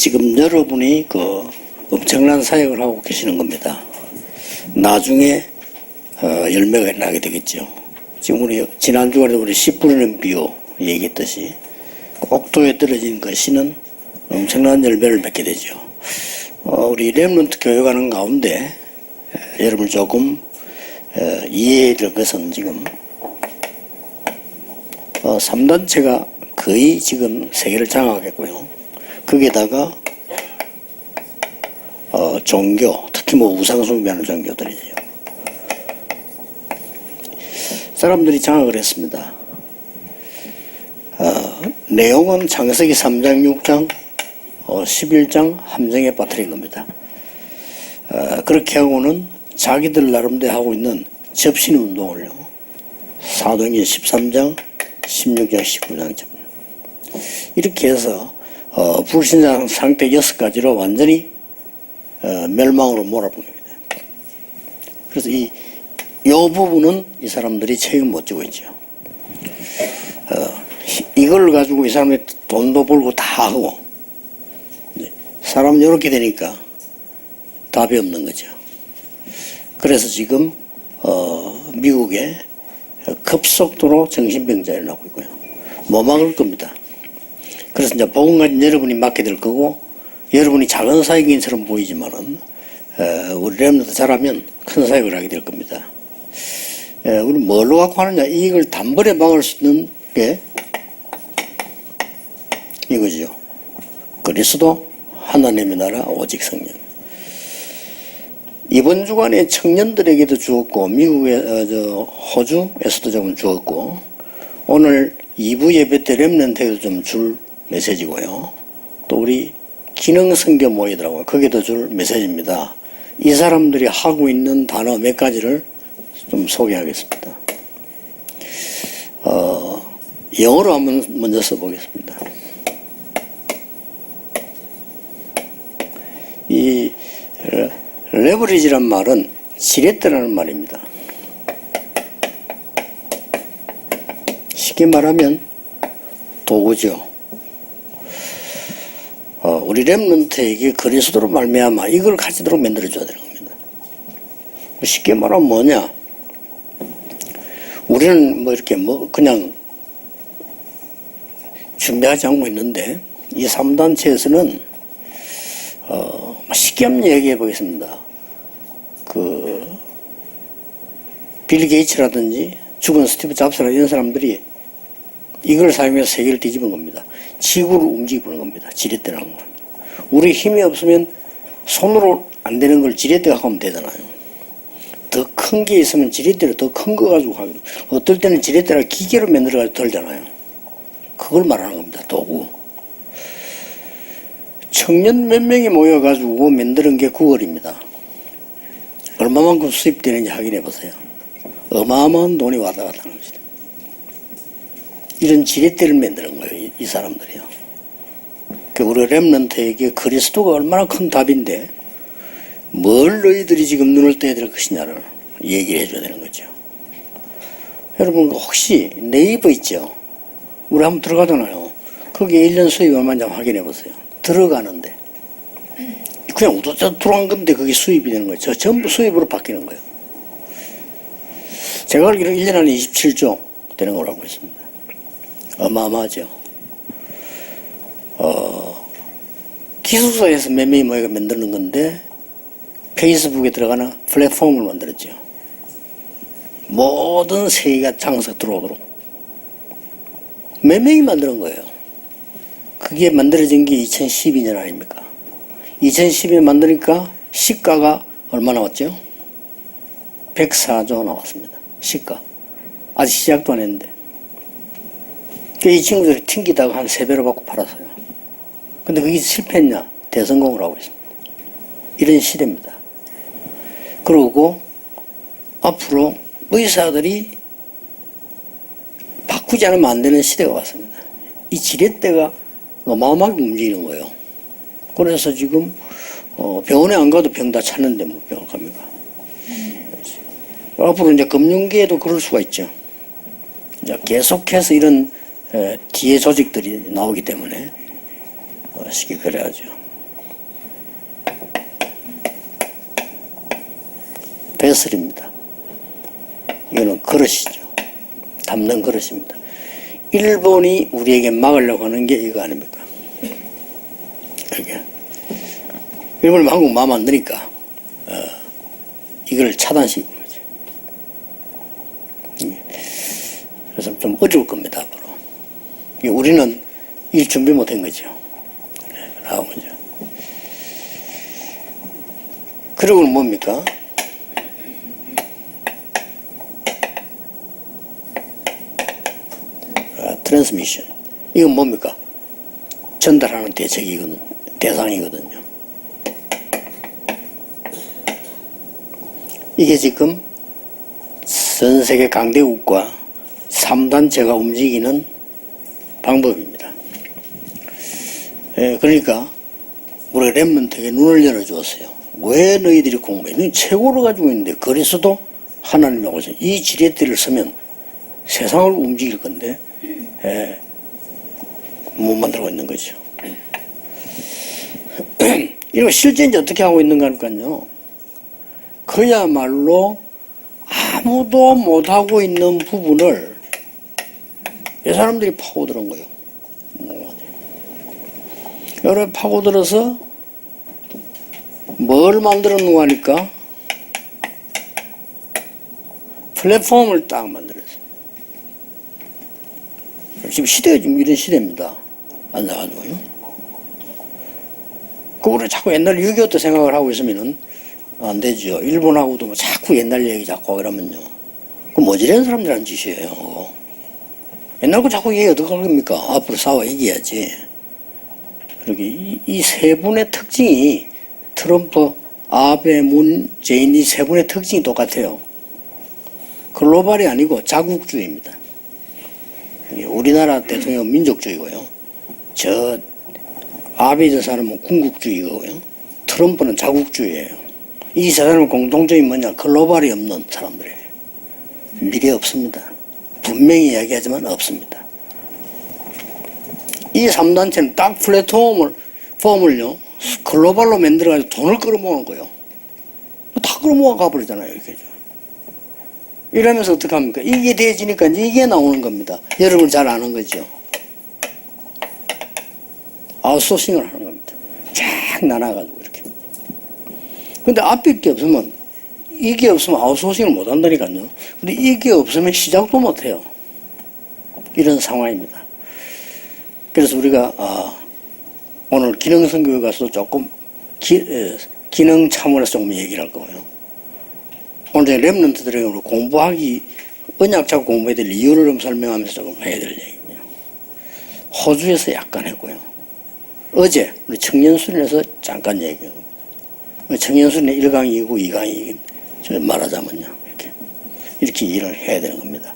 지금 여러분이 그 엄청난 사역을 하고 계시는 겁니다. 나중에 어, 열매가 나게 되겠죠. 지금 우리 지난 주간에 우리 씨 뿌리는 비유 얘기했듯이 옥도에 떨어진 그 씨는 엄청난 열매를 맺게 되죠. 어, 우리 렘런트 교육하는 가운데 에, 여러분 조금 에, 이해해야 될 것은 지금 어, 3단체가 거의 지금 세계를 장악했고요. 거기에다가 어, 종교, 특히 뭐 우상 숭배하는 종교들이죠. 사람들이 장악을 했습니다. 어, 내용은 창세기 3장, 6장, 어, 11장 함정에 빠뜨린 겁니다. 어, 그렇게 하고는 자기들 나름대로 하고 있는 접신 운동을요. 사도행전 13장, 16장, 19장 이렇게 해서 어, 불신자 상태 여섯 가지로 완전히 어, 멸망으로 몰아보냅니다. 그래서 이, 요 부분은 이 사람들이 책임 못 지고 있죠. 어, 이걸 가지고 이 사람이 돈도 벌고 다 하고, 네, 사람 이렇게 되니까 답이 없는 거죠. 그래서 지금, 어, 미국에 급속도로 정신병자 일어나고 있고요. 못 막을 겁니다. 그래서 이제 가진 여러분이 맡게 될 거고, 여러분이 작은 사역인처럼 보이지만은, 어, 우리 렘너도 잘하면 큰 사역을 하게 될 겁니다. 에, 우리 뭘로 갖고 하느냐? 이걸 단번에 막을 수 있는 게 이거죠. 그리스도 하나님의 나라 오직 성령. 이번 주간에 청년들에게도 주었고 미국의 어, 저 호주에서도 좀 주었고 오늘 2부 예배 때 렘넌트에도 좀 줄 메시지고요. 또 우리 기능 성교 모이더라고요. 거기도 줄 메시지입니다. 이 사람들이 하고 있는 단어 몇 가지를 좀 소개하겠습니다. 어, 영어로 한번 먼저 써보겠습니다. 이 레버리지란 말은 지렛대라는 말입니다. 쉽게 말하면 도구죠. 어, 우리 렘넌트에게 그리스도로 말미암아 이걸 가지도록 만들어줘야 되는 겁니다. 쉽게 말하면 뭐냐? 우리는 뭐 이렇게 뭐 그냥 준비하지 않고 있는데 이 3단체에서는 어, 쉽게 한번 얘기해 보겠습니다. 그, 빌 게이츠라든지 죽은 스티브 잡스라 이런 사람들이 이걸 사용해서 세계를 뒤집은 겁니다. 지구를 움직이는 겁니다. 지렛대라는 건. 우리 힘이 없으면 손으로 안 되는 걸 지렛대 갖고 하면 되잖아요. 더 큰 게 있으면 지렛대를 더 큰 거 가지고 하고 어떨 때는 지렛대를 기계로 만들어가지고 덜잖아요. 그걸 말하는 겁니다. 도구. 청년 몇 명이 모여가지고 만드는 게 9월입니다. 얼마만큼 수입되는지 확인해 보세요. 어마어마한 돈이 왔다 갔다 하는 것이다. 이런 지렛대를 만드는 거예요, 이, 이 사람들이요. 그 우리 랩런트에게 그리스도가 얼마나 큰 답인데, 뭘 너희들이 지금 눈을 떼야 될 것이냐를 얘기를 해줘야 되는 거죠. 여러분, 혹시 네이버 있죠? 우리 한번 들어가잖아요. 거기에 1년 수입 얼마인지 확인해 보세요. 들어가는데. 그냥 우도자 들어간 건데 그게 수입이 되는. 저 전부 수입으로 바뀌는 거예요. 제가 알기로 1년 안에 27조 되는 알고 있습니다. 어마어마하죠. 어, 기숙사에서 몇 명이 모여가 만드는 건데 페이스북에 들어가는 플랫폼을 만들었죠. 모든 세계가 장사 들어오도록. 몇 명이 만드는 거예요. 그게 만들어진 게 2012년 아닙니까? 2012년 만드니까 시가가 얼마 나왔죠? 104조 나왔습니다. 시가. 아직 시작도 안 했는데. 그이 친구들이 튕기다가 한 세 배로 받고 팔았어요. 근데 그게 실패했냐? 대성공을 하고 있습니다. 이런 시대입니다. 그러고 앞으로 의사들이 바꾸지 않으면 안 되는 시대가 왔습니다. 이 지렛대가 어마어마하게 움직이는 거예요. 그래서 지금 어, 병원에 안 가도 병 다 찾는데 뭐 병원 갑니까? 앞으로 이제 금융계에도 그럴 수가 있죠. 계속해서 이런 에, 뒤에 조직들이 나오기 때문에 어, 쉽게 그래야죠. 배설입니다. 이거는 그릇이죠. 담는 그릇입니다. 일본이 우리에게 막으려고 하는 게 이거 아닙니까? 그게 일본이 한국 마음 안 드니까 어, 이걸 차단시키는 거죠. 그래서 좀 어려울 겁니다. 우리는 일 준비 못 한 거죠. 네, 라고 먼저. 그리고는 뭡니까? 아, 트랜스미션. 이건 뭡니까? 전달하는 대책이거든, 대상이거든요. 이게 지금 전 세계 강대국과 3단체가 움직이는 방법입니다. 예, 그러니까 우리가 랩런트에게 눈을 열어주었어요. 왜 너희들이 공부해? 너희 최고로 가지고 있는데 그래서도 하나님이 오셔. 이 지렛대를 쓰면 세상을 움직일 건데 예, 못 만들고 있는 거죠. 이거 실제 이제 어떻게 하고 있는가 하니까요. 그야말로 아무도 못하고 있는 부분을 이 사람들이 파고드는 거예요. 뭐, 여러 파고들어서 뭘 만들었는가 하니까 플랫폼을 딱 만들었어요. 지금 시대가 지금 이런 시대입니다. 앉아가지고요. 그 우리 자꾸 옛날 6.25때 생각을 하고 있으면은 안 되죠. 일본하고도 뭐 자꾸 옛날 얘기 자꾸 이러면요. 그 모지런 사람들한 짓이에요. 옛날 거 자꾸 얘기 어떻게 할 겁니까? 앞으로 싸워 얘기해야지. 그러게 이 세 분의 특징이 트럼프, 아베, 문, 제인 이 세 분의 특징이 똑같아요. 글로벌이 아니고 자국주의입니다. 우리나라 대통령 민족주의고요. 저 아베 저 사람은 군국주의고요. 트럼프는 자국주의예요. 이 세 사람의 공통점이 뭐냐? 글로벌이 없는 사람들이에요. 미래 없습니다. 분명히 이야기하지만 없습니다. 이 3단체는 딱 플랫폼을, 폼을요, 글로벌로 만들어가지고 돈을 끌어모으는 거예요. 다 끌어모아 가버리잖아요, 이렇게. 이러면서 어떡합니까? 이게 돼지니까 이제 이게 나오는 겁니다. 여러분 잘 아는 거죠. 아웃소싱을 하는 겁니다. 쫙 나눠가지고 이렇게. 근데 앞에 게 없으면 이게 없으면 아웃소싱을 못 한다니까요. 근데 이게 없으면 시작도 못 해요. 이런 상황입니다. 그래서 우리가 아, 오늘 기능선교에 가서 조금 기, 에, 기능 차원에서 조금 얘기를 할 거고요. 오늘 랩런트들에게 공부하기 언약 잡고 공부해야 될 이유를 좀 설명하면서 조금 해야 될 얘기입니다. 호주에서 약간 했고요. 어제 우리 청년순에서 잠깐 얘기해요. 청년순의 1강이고 2강이 말하자면요. 이렇게 이렇게 일을 해야 되는 겁니다.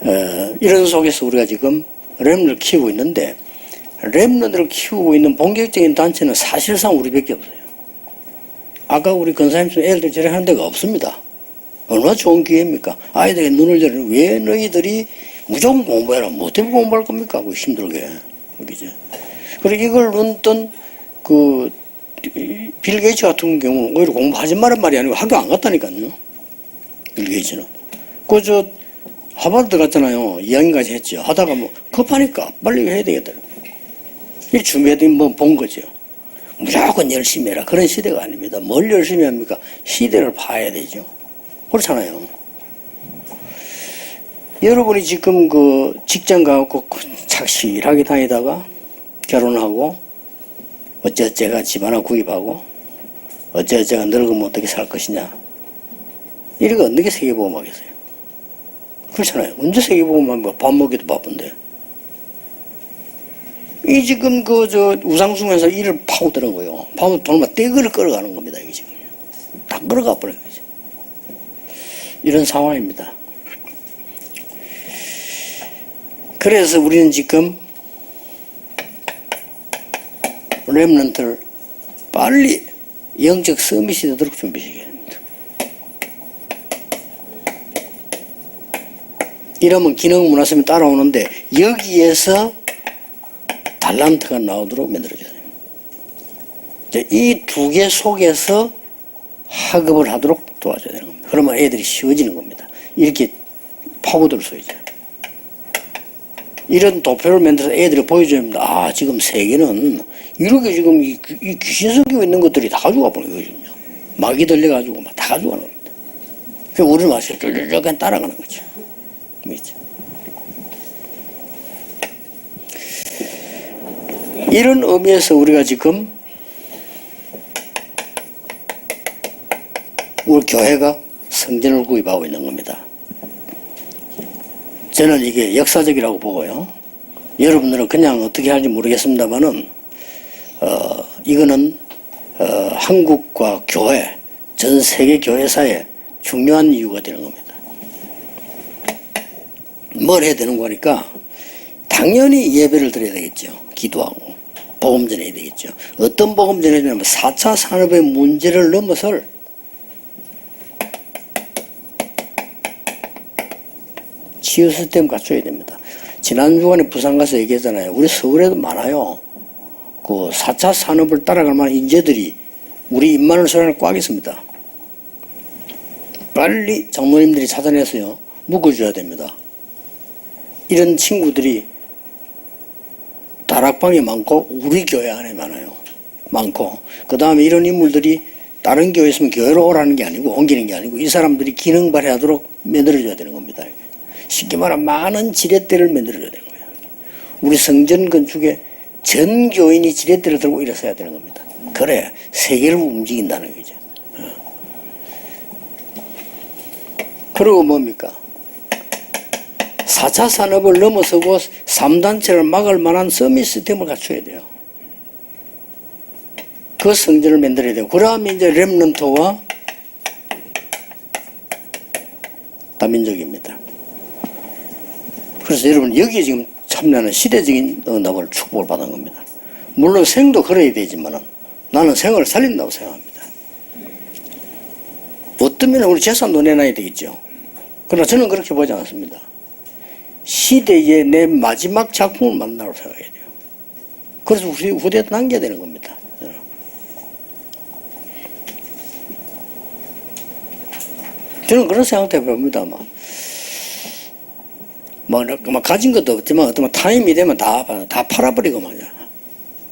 어, 이런 속에서 우리가 지금 랩런을 키우고 있는데 랩런을 키우고 있는 본격적인 단체는 사실상 우리밖에 없어요. 아까 우리 건사님처럼 애들 저래 하는 데가 없습니다. 얼마나 좋은 기회입니까? 아이들에게 눈을 열는 왜 너희들이 무조건 공부해라. 뭐 때문에 공부할 겁니까? 그 힘들게. 그죠? 그리고 이걸 눈뜬 그, 빌 게이츠 같은 경우는 오히려 공부하지 말란 말이 아니고 학교 안 갔다니까요. 빌 게이츠는. 그, 저, 하버드 갔잖아요. 2학년까지 했죠. 하다가 뭐, 급하니까 빨리 해야 되겠다. 이 준비해야 뭐본 거죠. 무조건 열심히 해라. 그런 시대가 아닙니다. 뭘 열심히 합니까? 시대를 봐야 되죠. 그렇잖아요. 여러분이 지금 그 직장 가고 착실하게 다니다가 결혼하고 어째어째가 집 하나 구입하고 어째어째가 늙으면 어떻게 살 것이냐. 이렇게 어떻게 세계보험 하겠어요? 그렇잖아요. 언제 세계보험 하면 뭐밥 먹기도 바쁜데. 이 지금 그 저 우상숭에서 일을 파고드는 거예요. 파고 돈을 떼그를 끌어가는 겁니다. 이게 지금 다 끌어가 버린 거죠. 이런 상황입니다. 그래서 우리는 지금 랩런트를 빨리 영적 서밋이 되도록 준비시켜야 됩니다. 이러면 기능 문화성이 따라오는데 여기에서 달란트가 나오도록 만들어줘야 됩니다. 이두 개 속에서 학업을 하도록 도와줘야 되는 겁니다. 그러면 애들이 쉬워지는 겁니다. 이렇게 파고들 수 있죠. 이런 도표를 만들어서 애들이 보여줘야 합니다. 아, 지금 세계는 이렇게 지금 이, 귀- 이 귀신 섞여 있는 것들이 다 가져가 버는 거거든요. 막이 들려가지고 막 다 가져가는 겁니다. 그 우리는 마치 쫄쫄쫄 그냥 따라가는 거죠. 그렇죠. 이런 의미에서 우리가 지금 우리 교회가 성전을 구입하고 있는 겁니다. 저는 이게 역사적이라고 보고요. 여러분들은 그냥 어떻게 할지 모르겠습니다만은 어, 이거는 어, 한국과 교회 전 세계 교회사에 중요한 이유가 되는 겁니다. 뭘 해야 되는 거니까 당연히 예배를 드려야 되겠죠. 기도하고 복음 전해야 되겠죠. 어떤 복음 전해야 되냐면 4차 산업의 문제를 넘어설 치유 시스템 갖춰야 됩니다. 지난 주간에 부산 가서 얘기했잖아요. 우리 서울에도 많아요. 그 4차 산업을 따라갈 만한 인재들이 우리 입만을 소란을 꽉 있습니다. 빨리 장로님들이 찾아내서요. 묶어줘야 됩니다. 이런 친구들이 다락방에 많고 우리 교회 안에 많아요. 많고 그 다음에 이런 인물들이 다른 교회 있으면 교회로 오라는 게 아니고 옮기는 게 아니고 이 사람들이 기능 발휘하도록 만들어줘야 되는 겁니다. 쉽게 말하면 많은 지렛대를 만들어줘야 되는 거예요. 우리 성전 건축에 전 교인이 지렛대를 들고 일어서야 되는 겁니다. 그래 세계를 움직인다는 거죠. 어. 그리고 뭡니까? 4차 산업을 넘어서고 3단체를 막을 만한 서밋 시스템을 갖춰야 돼요. 그 성전을 만들어야 돼요. 그러면 이제 렘넌트와 다민족입니다. 그래서 여러분 여기에 지금 참여하는 시대적인 응답을 축복을 받은 겁니다. 물론 생도 그래야 되지만 나는 생을 살린다고 생각합니다. 어떤 면에 우리 재산도 내놔야 되겠죠. 그러나 저는 그렇게 보지 않습니다. 시대의 내 마지막 작품을 만나고 생각해야 돼요. 그래서 우리 후대에 남겨야 되는 겁니다. 저는 그런 생각도 해봅니다. 막. 뭐, 막 가진 것도 없지만 어떤 타임이 되면 다, 다 팔아버리고 말이야.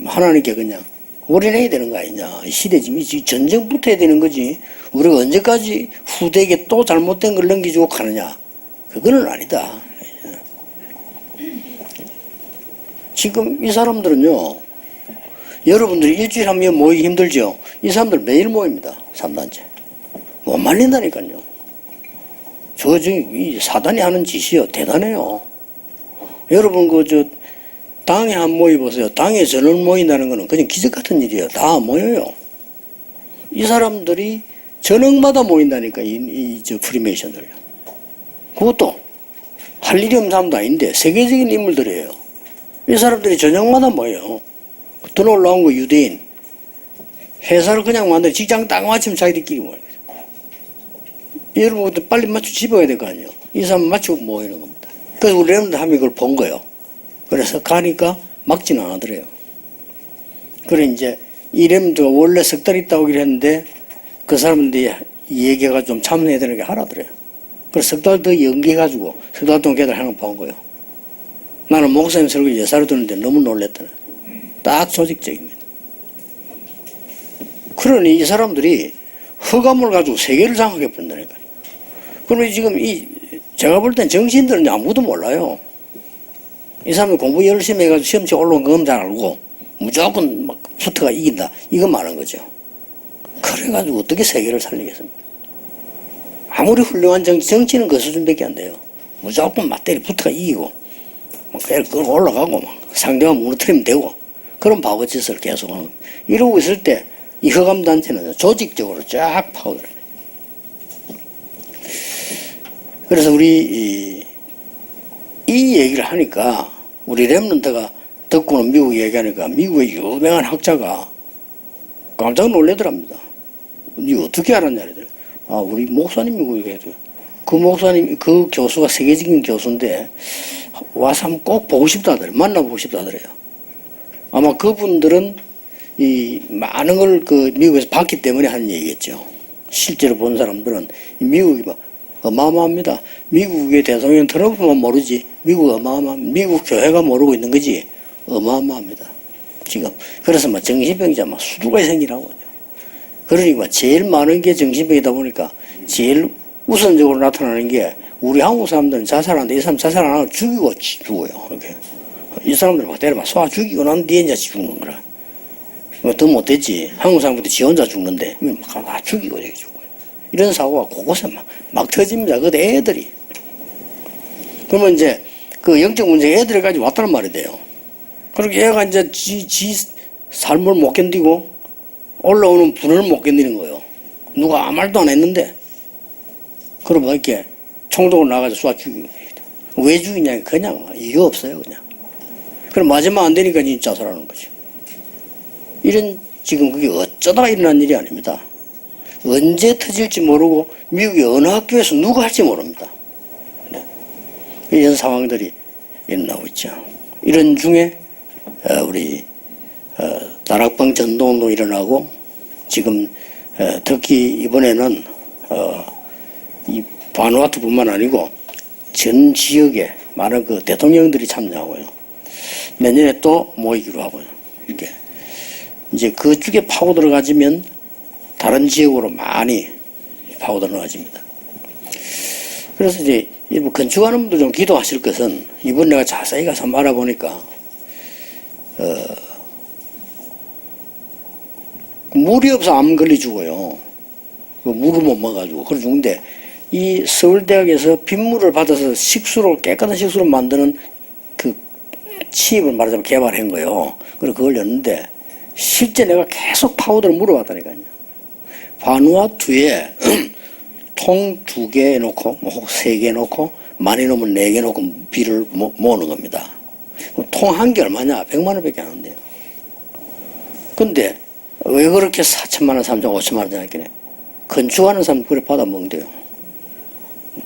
하나님께 그냥 올인해야 되는 거 아니냐. 이 시대 지금 이 전쟁 붙어야 되는 거지. 우리가 언제까지 후대에게 또 잘못된 걸 넘기주고 가느냐. 그거는 아니다. 지금 이 사람들은요, 여러분들이 일주일에 한 번 모이기 힘들죠? 이 사람들 매일 모입니다. 3단체. 못 말린다니까요. 저, 저, 이 사단이 하는 짓이요. 대단해요. 여러분, 그, 저, 당에 한 모여보세요. 당에 전원 모인다는 거는 그냥 기적 같은 일이에요. 다 모여요. 이 사람들이 전역마다 모인다니까, 이, 이, 저, 프리메이션들요. 그것도 할 일이 없는 사람도 아닌데, 세계적인 인물들이에요. 이 사람들이 저녁마다 모여요. 돈 올라온 거 유대인. 회사를 그냥 만들어 직장 딱 마치면 자기들끼리 모여요. 여러분, 빨리 집에 가야 될 거 아니에요. 이 사람 맞추고 모이는 겁니다. 그래서 우리 랩들 함이 그걸 본 거예요. 그래서 가니까 막지는 않아더래요. 그래, 이제 이 랩들가 원래 석 달 있다 오기로 했는데 그 사람들이 이 얘기가 좀 참여해야 되는 게 하라더래요. 그래서 석 달 더 연기해가지고 석 달 동안 걔들 하는 거 본 거예요. 나는 목사님 설교 예사를 듣는데 너무 놀랬더라. 딱 조직적입니다. 그러니 이 사람들이 허감을 가지고 세계를 장악해 본다니까요. 그러면 지금 이, 제가 볼 땐 정신들은 아무도 몰라요. 이 사람이 공부 열심히 해가지고 시험치 올라온 건잘 알고 무조건 막 푸트가 이긴다. 이거 말한 거죠. 그래가지고 어떻게 세계를 살리겠습니까? 아무리 훌륭한 정치, 정치는 그 수준밖에 안 돼요. 무조건 맞대리 푸트가 이기고 막 그냥 끌고 올라가고 막 상대방 무너뜨리면 되고 그런 바보 짓을 계속 하는. 이러고 있을 때 이 허감단체는 조직적으로 쫙 파고들어요. 그래서 우리 이, 이 얘기를 하니까 우리 랩런트가 듣고는 미국 얘기하니까 미국의 유명한 학자가 깜짝 놀래더랍니다. 니 어떻게 알았냐 그러더래. 아 우리 목사님이 그 얘기해요. 그 목사님 그 교수가 세계적인 교수인데 와서 한번 꼭 보고 싶다더래. 만나보고 싶다더래요. 아마 그분들은 이 많은 걸 그 미국에서 봤기 때문에 하는 얘기겠죠. 실제로 본 사람들은 미국이 막 어마어마합니다. 미국의 대통령 트럼프만 모르지 미국 어마어마 미국 교회가 모르고 있는 거지 어마어마합니다. 지금 그래서 막 정신병자 막 수두가 생기라고. 그러니까 제일 많은 게 정신병이다 보니까 제일 우선적으로 나타나는 게 우리 한국 사람들은 자살하는데 이 사람 자살 안 하고 죽이고 지- 죽어요. 이렇게. 이 사람들 막 때려 막 쏴 죽이고 난 뒤에 이제 죽는 거라. 뭐더 못됐지. 한국 사람한테 지 혼자 죽는데 막다 죽이고 이렇게 죽어요. 이런 사고가 곳곳에 막, 막 터집니다. 그 애들이. 그러면 이제 그 영적 문제 애들까지 왔다는 말이 돼요. 그렇게 얘가 이제 지, 지 삶을 못 견디고 올라오는 분을 못 견디는 거예요. 누가 아무 말도 안 했는데 그러면 이렇게 총독을 나가서 쏴 죽이고 왜 죽이냐 그냥 이유 없어요 그냥 그럼 마지막 안 되니까 자살하는 거죠 이런 지금 그게 어쩌다가 일어난 일이 아닙니다 언제 터질지 모르고 미국의 어느 학교에서 누가 할지 모릅니다 네. 이런 상황들이 일어나고 있죠 이런 중에 어, 우리 어, 다락방 전도운동 일어나고 지금 어, 특히 이번에는 어, 이 바누아투뿐만 아니고 전 지역에 많은 그 대통령들이 참여하고요. 내년에 또 모이기로 하고요. 이렇게 이제 그 쪽에 파고 들어가지면 다른 지역으로 많이 파고 들어가집니다. 그래서 이제 일부 건축하는 분들 좀 기도하실 것은 이번 내가 자세히 가서 말아보니까 물이 없어 암 걸리 죽어요. 그 물을 못 먹어가지고 그래 죽는데 이 서울대학에서 빗물을 받아서 식수로 깨끗한 식수로 만드는 그 치입을 말하자면 개발한 거예요. 그리고 그걸 였는데 실제 내가 계속 파우더를 물어봤다니까요. 바누아투에 통 두 개 놓고 뭐 세개 놓고 많이 놓으면 네 개 놓고 비를 모, 모으는 겁니다. 통 한 개 얼마냐? 100만 원밖에 안 한대요. 근데 왜 그렇게 4천만 원, 3천, 5천만 원 되나 건축하는 사람 그래 받아 먹는데요.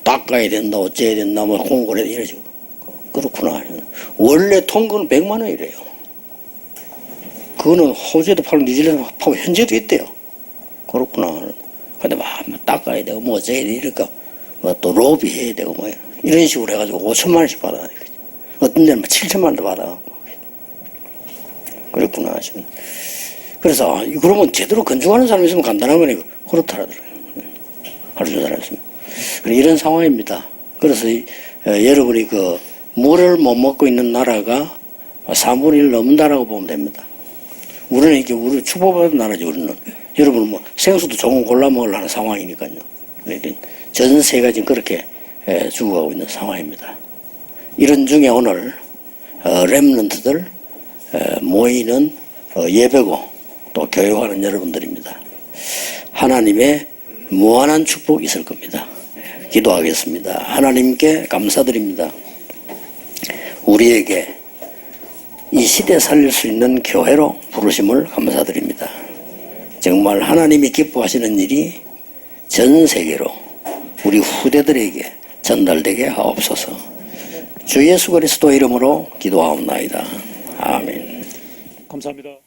닦아야 된다, 어째야 된다, 뭐 공고래 식으로. 그렇구나. 원래 통근은 100만 원이래요. 그거는 호주에도 팔고 뉴질랜드 팔고 현재도 있대요. 그렇구나. 근데 막 닦아야 되고 뭐 어째야 돼 이러니까 뭐또 로비 해야 되고 뭐 이런 식으로 해가지고 5천만 원씩 받아. 어떤 데는 뭐 7천만 원도 받아. 그랬구나. 지금. 그래서 아, 그러면 제대로 건축하는 사람이 있으면 간단한 거니까 그렇다라더라고요. 할수 잘했습니다. 이런 상황입니다. 그래서 이, 어, 여러분이 그 물을 못 먹고 있는 나라가 3분의 1 넘는다라고 보면 됩니다. 우리는 이게 우리 축복받은 나라죠, 우리는. 여러분은 뭐 생수도 조금 골라 먹으려는 상황이니까요. 그러니까 전 세계가 지금 그렇게 에, 죽어가고 있는 상황입니다. 이런 중에 오늘 어, 렘런트들 에, 모이는 어, 예배고 또 교육하는 여러분들입니다. 하나님의 무한한 축복이 있을 겁니다. 기도하겠습니다. 하나님께 감사드립니다. 우리에게 이 시대 살릴 수 있는 교회로 부르심을 감사드립니다. 정말 하나님이 기뻐하시는 일이 전 세계로 우리 후대들에게 전달되게 하옵소서. 주 예수 그리스도 이름으로 기도하옵나이다. 아멘. 감사합니다.